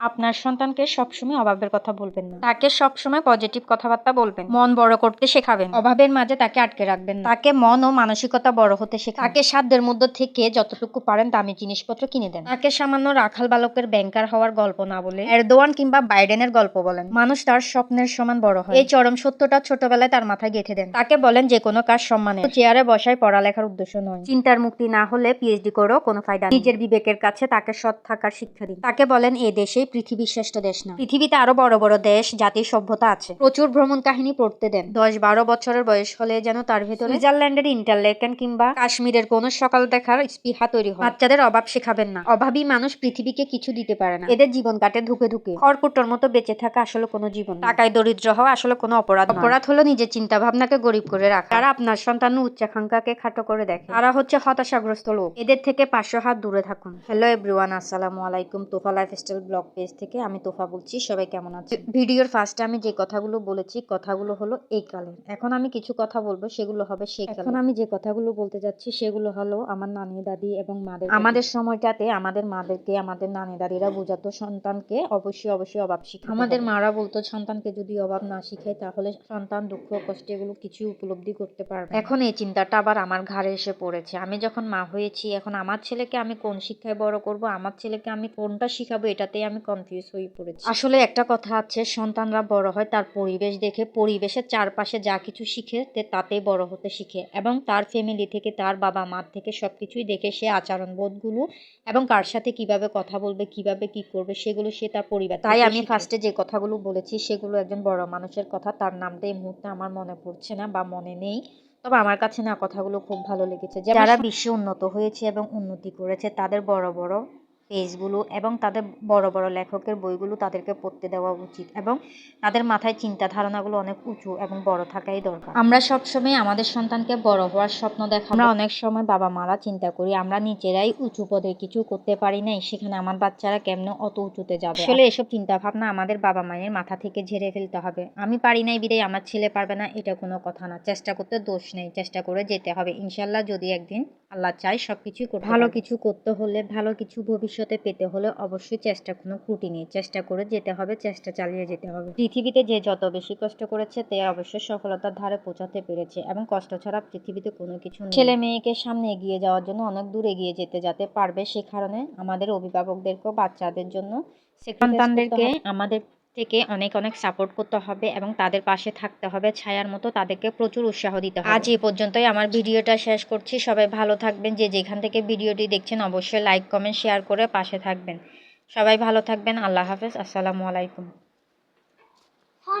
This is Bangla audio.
আপনার সন্তানকে সবসময় অভাবের কথা বলবেন না। তাকে সবসময় পজিটিভ কথাবার্তা বলবেন। মন বড় করতে শেখাবেন। অভাবের মাঝে তাকে আটকে রাখবেন। তাকে মন ও মানসিকতা বড় হতে শেখান তাকে সাধ্যের মধ্যে থেকে যতটুকু পারেন দামি জিনিসপত্র কিনে দেন। তাকে সামান্য রাখাল বালকের ব্যাংকার হওয়ার গল্প না বলে এরদোয়ান কিংবা বাইডেনের গল্প বলেন। মানুষ তার স্বপ্নের সমান বড় হয়। এই চরম সত্যটা ছোটবেলায় তার মাথায় গেঁথে দেন। তাকে বলেন যে কোনো কাজ সম্মানে। চেয়ারে বসায় পড়ালেখার উদ্দেশ্য নয়। চিন্তার মুক্তি না হলে পিএইচডি করেও কোনো ফায়দা নিজের বিবেকের কাছে তাকে সৎ থাকার শিক্ষা দিন। তাকে বলেন, এ দেশেই পৃথিবীর শ্রেষ্ঠ দেশ না। পৃথিবীতে আরও বড় বড় দেশ, জাতির সভ্যতা আছে। প্রচুর ভ্রমণ কাহিনী পড়তে দেন। দশ বারো বছরের বয়স হলে যেন তার ভেতরে সুইজারল্যান্ডের ইন্টারলেকেন কিংবা কাশ্মীরের কোন সকাল দেখার স্পৃহা তৈরি হয়। বাচ্চাদের অভাব শেখাবেন না। অভাবী মানুষ পৃথিবীকে কিছু দিতে পারে না। এদের জীবন কাটে ধুকে ধুকে। খড়কুটোর মতো বেঁচে থাকা আসলে কোনো জীবন টাকায় দরিদ্র হওয়া আসলে কোনো অপরাধ অপরাধ হলো নিজের চিন্তা ভাবনাকে গরিব করে রাখা। তারা আপনার সন্তান উচ্চাকাঙ্ক্ষাকে খাটো করে দেখে, তারা হচ্ছে হতাশাগ্রস্ত লোক। এদের থেকে পাঁচশো হাত দূরে থাকুন। হ্যালো এভরিওয়ান, আসসালামু আলাইকুম, তোফা লাইফস্টাইল ব্লগ পেজ থেকে আমি তোফা বলছি সবাই কেমন আছে ভিডিওর ফার্স্টে আমি যে কথাগুলো বলেছি কথাগুলো হলো এই কালে এখন আমি কিছু কথা বলব সেগুলো হবে সেই এখন আমি যে কথাগুলো বলতে যাচ্ছি সেগুলো হলো আমার নানি দাদি এবং মাদের আমাদের সময়টাতে আমাদের মাদেরকে আমাদের নানি দাদিরা বোঝাতো সন্তানকে অবশ্যই অবশ্যই অভাব শিখা আমাদের মারা বলতো সন্তানকে যদি অভাব না শিখায় তাহলে সন্তান দুঃখ কষ্ট এগুলো কিছুই উপলব্ধি করতে পারবে এখন এই চিন্তাটা আবার আমার ঘাড়ে এসে পড়েছে। আমি যখন মা হয়েছি এখন আমার ছেলেকে আমি কোন শিক্ষায় বড় করব আমার ছেলেকে আমি কোনটা শিখাবো এটাতেই আমি কনফিউজ হয়ে পড়েছি। আসলে একটা কথা আছে সন্তানরা বড় হয় তার পরিবেশ দেখে পরিবেশের চারপাশে যা কিছু শিখে তে তাতেই বড় হতে শিখে এবং তার ফ্যামিলি থেকে তার বাবা মা থেকে সবকিছুই দেখে সে আচরণ বোধগুলো এবং কার সাথে কীভাবে কথা বলবে কীভাবে কি করবে সেগুলো সে তার পরিবার তাই আমি ফার্স্টে যে কথাগুলো বলেছি সেগুলো একজন বড় মানুষের কথা তার নামটা এই মুহূর্তে আমার মনে পড়ছে না বা মনে নেই। তবে আমার কাছে না কথাগুলো খুব ভালো লেগেছে। যারা বিশ্বে উন্নত হয়েছে এবং উন্নতি করেছে তাদের বড় বড় পেজগুলো এবং তাদের বড় বড় লেখকের বইগুলো তাদেরকে পড়তে দেওয়া উচিত এবং তাদের মাথায় চিন্তা ধারণাগুলো অনেক উঁচু এবং বড় থাকাই দরকার। আমরা সবসময় আমাদের সন্তানকে বড় হওয়ার স্বপ্ন দেখা আমরা অনেক সময় বাবা মারা চিন্তা করি আমরা নিজেরাই উঁচু পদে কিছু করতে পারি নাই সেখানে আমার বাচ্চারা কেমনে অত উঁচুতে যাবে? আসলে এসব চিন্তা ভাবনা আমাদের বাবা মায়ের মাথা থেকে ঝেড়ে ফেলতে হবে। আমি পারি নাই বিদায় আমার ছেলে পারবে না এটা কোনো কথা না। চেষ্টা করতে দোষ নেই চেষ্টা করে যেতে হবে। ইনশাল্লাহ যদি একদিন আল্লাহ চাই সবকিছুই করতে ভালো কিছু করতে হলে ভালো কিছু ভবিষ্যতে পেতে হলে অবশ্যই চেষ্টা কোনো ত্রুটি নেই। চেষ্টা করে যেতে হবে চেষ্টা চালিয়ে যেতে হবে। পৃথিবীতে যে যত বেশি কষ্ট করেছে তে অবশ্যই সফলতার ধারে পৌঁছাতে পেরেছে এবং কষ্ট ছাড়া পৃথিবীতে কোনো কিছু নেই। ছেলে মেয়েকে সামনে এগিয়ে যাওয়ার জন্য অনেক দূর এগিয়ে যেতে যাতে পারবে সে কারণে আমাদের অভিভাবকদেরকেও বাচ্চাদের জন্য সন্তানদেরকে আমাদের থেকে অনেক অনেক সাপোর্ট করতে হবে এবং তাদের পাশে থাকতে হবে, ছায়ার মতো তাদেরকে প্রচুর উৎসাহ দিতে হবে। আজ এ পর্যন্তই, আমার ভিডিওটা শেষ করছি, সবাই ভালো থাকবেন, যে যেখান থেকে ভিডিওটি দেখছেন অবশ্যই লাইক কমেন্ট শেয়ার করে পাশে থাকবেন। সবাই ভালো থাকবেন, আল্লাহ হাফেজ, আসসালামু আলাইকুম। হ্যাঁ